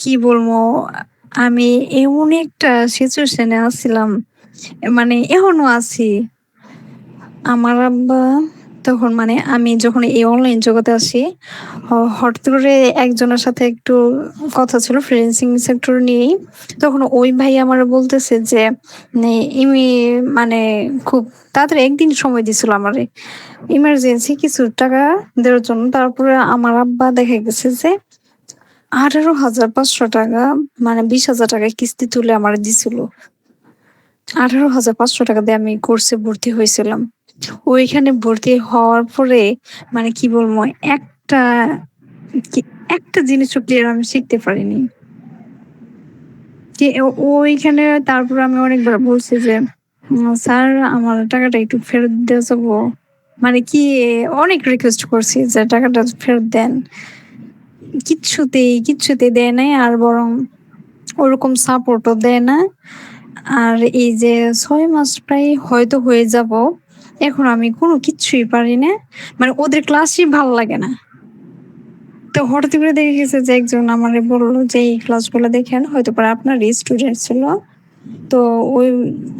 কি বলব? আমি এমন একটা সিচুয়েশন আছিলাম। মানে এখনও আছি। আমার আব্বা তখন মানে আমি যখন এই অনলাইন জগতে আসি, হঠাৎ করে একজনের সাথে একটু কথা ছিল ফ্রিল্যান্সিং সেক্টর নিয়েই। তখন ওই ভাই আমার বলতেছে যে, ইমি মানে খুব তাড়াতাড়ি একদিন সময় দিছিল আমার ইমার্জেন্সি কিছু টাকা দেওয়ার জন্য। তারপরে আমার আব্বা দেখা গেছে যে ৳১৮,৫০০ মানে ৳২০,০০০ কিস্তি তুলে আমার দিছিল। ৳১৮,৫০০ দিয়ে আমি কোর্সে ভর্তি হইছিলাম। ওইখানে ভর্তি হওয়ার পরে মানে কি বলব? একটা একটা জিনিসও ক্লিয়ার আমি শিখতে পারিনি। ওইখানে তারপর আমি অনেকবার বলছি যে, "স্যার আমার টাকাটা একটু ফেরত দেওয়া যাব?" মানে কি অনেক রিকোয়েস্ট করছি যে, "টাকাটা ফেরত দেন।" কিচ্ছুতেই, কিচ্ছুতে দেয় নাই। আর বরং ওরকম সাপোর্টও দেয় না। আর এই যে ছয় মাস প্রায় হয়তো হয়ে যাব। এখন আমি কোনো কিচ্ছুই পারি না। মানে ওদের ক্লাসই ভালো লাগে না। তো হঠাৎ করে দেখে গেছে যে একজন আমার বলল যে, "এই ক্লাসগুলো দেখেন হয়তো পরে আপনারই স্টুডেন্ট ছিল।" তো ওই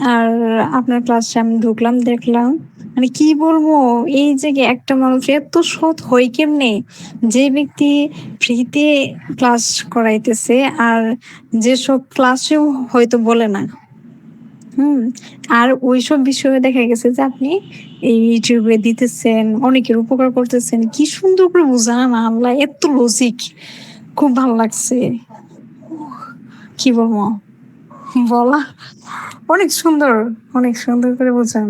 আর আপনার ক্লাসে আমি ঢুকলাম, দেখলাম। মানে কি বলব? এই যে একটা মানুষ এত সৎ হয় কেমনে? যে ব্যক্তি ফ্রিতে ক্লাস করাইতেছে আর যেসব ক্লাসেও হয়তো বলে না। হুম? আর ওইসব বিষয়ে দেখা গেছে যে আপনি এই ইউটিউবে দিতেছেন, অনেকের উপকার করতেছেন। কি সুন্দর করে বুঝান আল্লাহ! এত লজিক। খুব ভালো লাগছে। কি বলব? বলা অনেক সুন্দর, অনেক সুন্দর করে বোঝান।